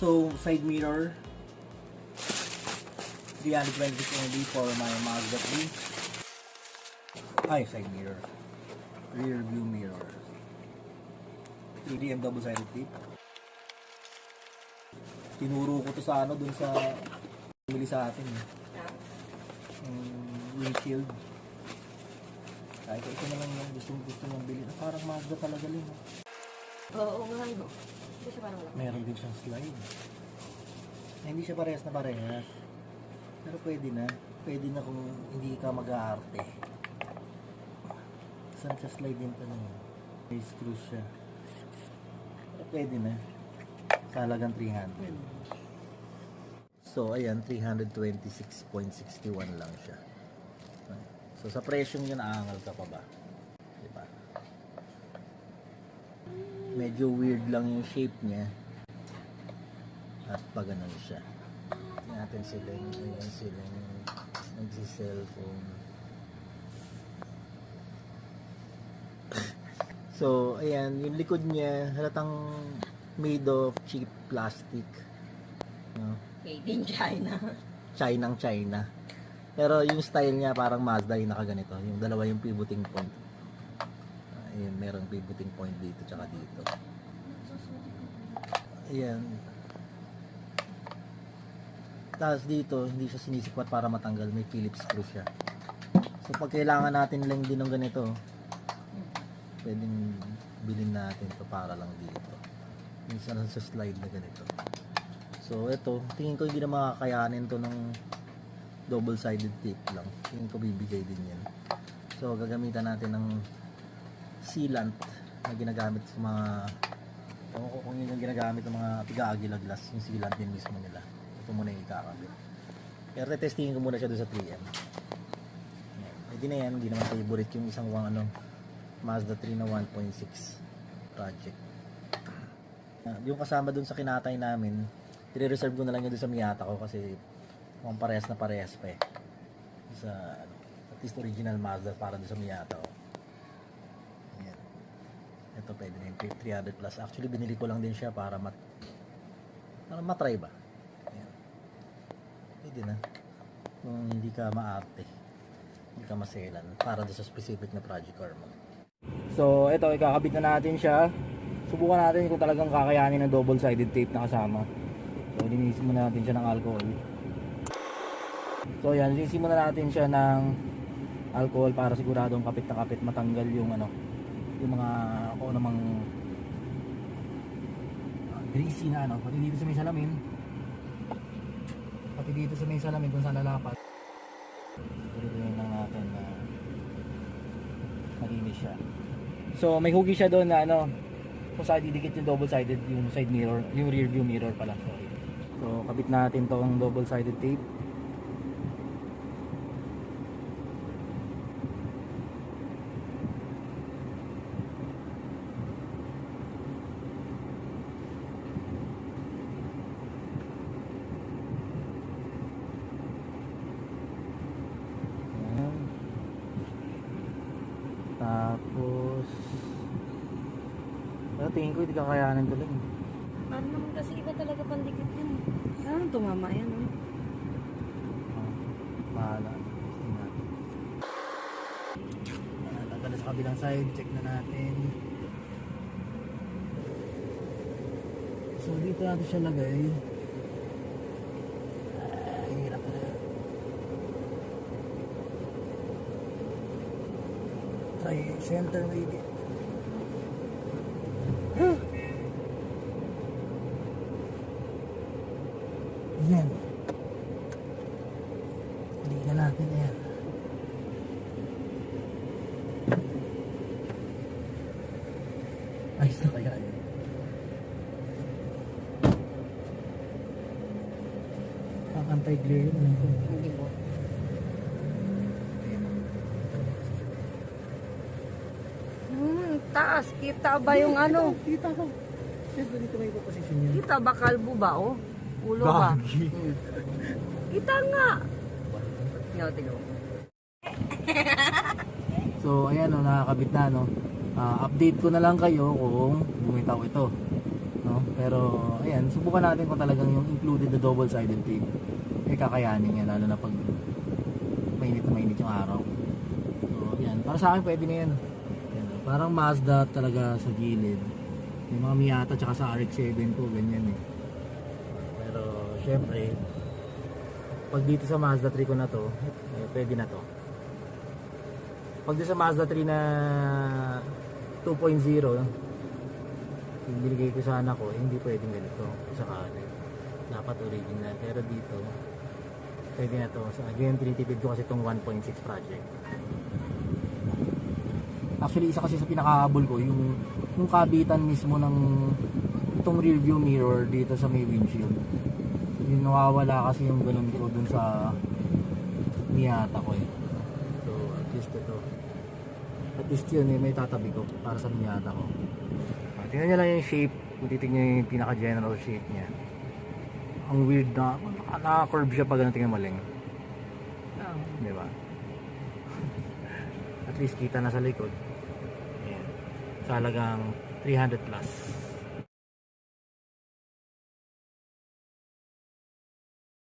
So, side mirror. 326 only for my Mazda 3. Ay, side mirror. Rear view mirror. 3DM double sided tape. Tinuro ko to sa ano dun sa bili sa atin. eh. Yung windshield. Kahit ito na lang yung gusto gusto mong bilhin. Parang Mazda talaga rin. oh. Oo nga, no. Hindi siya parang wala. Meron din siyang slide. Eh, hindi siya parehas na parehas. Pero pwede na. Pwede na kung hindi ka mag-aarte. Saan siya slide din pa lang. May screw siya. Pero pwede na. Sa halagang 300. So, ayan, 326.61 lang siya. So, sa presyong yun, aangal ka pa ba? Diba? Medyo weird lang yung shape niya. At pa ganun siya. Natin sila yung, yung sila yung nagsi-cellphone. So, ayan, yung likod niya, halatang made of cheap plastic. No? Made in China. Chinang China. Pero yung style niya parang Mazda yung nakaganito. Yung dalawa yung pivoting point. Ayun, merong pivoting point dito tsaka dito. Ayan. Tapos dito, hindi siya sinisikwat para matanggal. May Phillips screw siya. So pag kailangan natin lang din ng ganito, pwedeng bilhin natin to para lang dito. Minsan sa slide na ganito. So ito, tingin ko hindi na makakayanin to ng double-sided tape lang. Tingin ko bibigay din yan. So gagamitan natin ng sealant na ginagamit sa mga Ewan kung yun yung ginagamit ng mga tiga-agila glass, yung sealant din mismo nila. Ito muna yung ikakabit. Pero testingin ko muna siya doon sa 3M. Ayan. Pwede na yan, hindi naman favorite yung isang wang ano, Mazda 3 na 1.6 project. Ah, yung kasama dun sa kinatay namin, i-reserve ko na lang yun dun sa Miata ko kasi mukhang parehas na parehas pa eh. Sa, ano, at least original Mazda para dun sa Miata ko. Ito pwede na yung 300 plus. Actually, binili ko lang din siya para mat para matry ba. Ayan. Pwede na. Kung hindi ka maarte. Hindi ka maselan. Para sa specific na project car mo. So, ito, ikakabit na natin siya. Subukan natin kung talagang kakayanin ng double-sided tape na kasama. So, linisin muna natin siya ng alcohol. So, yan, linisin muna natin siya ng alcohol para siguradong kapit na kapit matanggal yung ano, yung mga kung namang uh, greasy na ano, pati dito sa may salamin. Pati dito sa may salamin kung saan lalapat. Tuloy lang natin na malinis siya. So may hugi siya doon na ano kung saan didikit yung double sided yung side mirror, yung rear view mirror pala. Sorry. So kabit natin tong double sided tape. Tapos pero tingin ko hindi kakayanin ko lang. Ano naman kasi iba talaga pandikit yun. Ano tumama yan, no? Oh, bahala. Testing natin. Ayan, Tanggal na sa kabilang side. Check na natin. So dito natin siya lagay. Ay, hirap na. Try center maybe. Yan. Hindi na natin yan. Ayos na kaya yun. Ang anti-glare yun. Hindi mo. Taas. Kita ba yung ano? Kita ko. Siyempre dito may position yan. Kita ba kalbo ba, oh? Ulo ba? Gagi. Hmm. Kita nga. Yo, tignan mo. So, ayan, no, nakakabit na, no. Ah, update ko na lang kayo kung bumitaw ito. No? Pero, ayan, subukan natin kung talagang yung included na double-sided tape, eh kakayanin niya, lalo na pag mainit na mainit yung araw. So, ayan, para sa akin pwede na yan. Parang Mazda talaga sa gilid. Yung mga Miata tsaka sa RX-7 ko, ganyan eh. Pero, syempre, pag dito sa Mazda 3 ko na to, eh, pwede na to. Pag dito sa Mazda 3 na 2.0, yung binigay ko sa anak ko, hindi pwedeng ganito sa kanan. Dapat original. Pero dito, pwede na to. So, again, tinitipid ko kasi itong 1.6 project. Actually, isa kasi sa pinakahabol ko, yung, yung kabitan mismo ng itong rear view mirror dito sa may windshield. Yung nawawala kasi yung ganun ko dun sa Miata ko eh. So, at least ito. At least yun eh, may tatabi ko para sa Miata ko. Ah, tingnan nyo lang yung shape. Kung titignan yung pinaka-general shape niya. Ang weird na, naka- naka-curve siya pag ganun tingnan mo lang. Oo. Di ba? Least kita na sa likod. Ayan. Sa halagang 300 plus.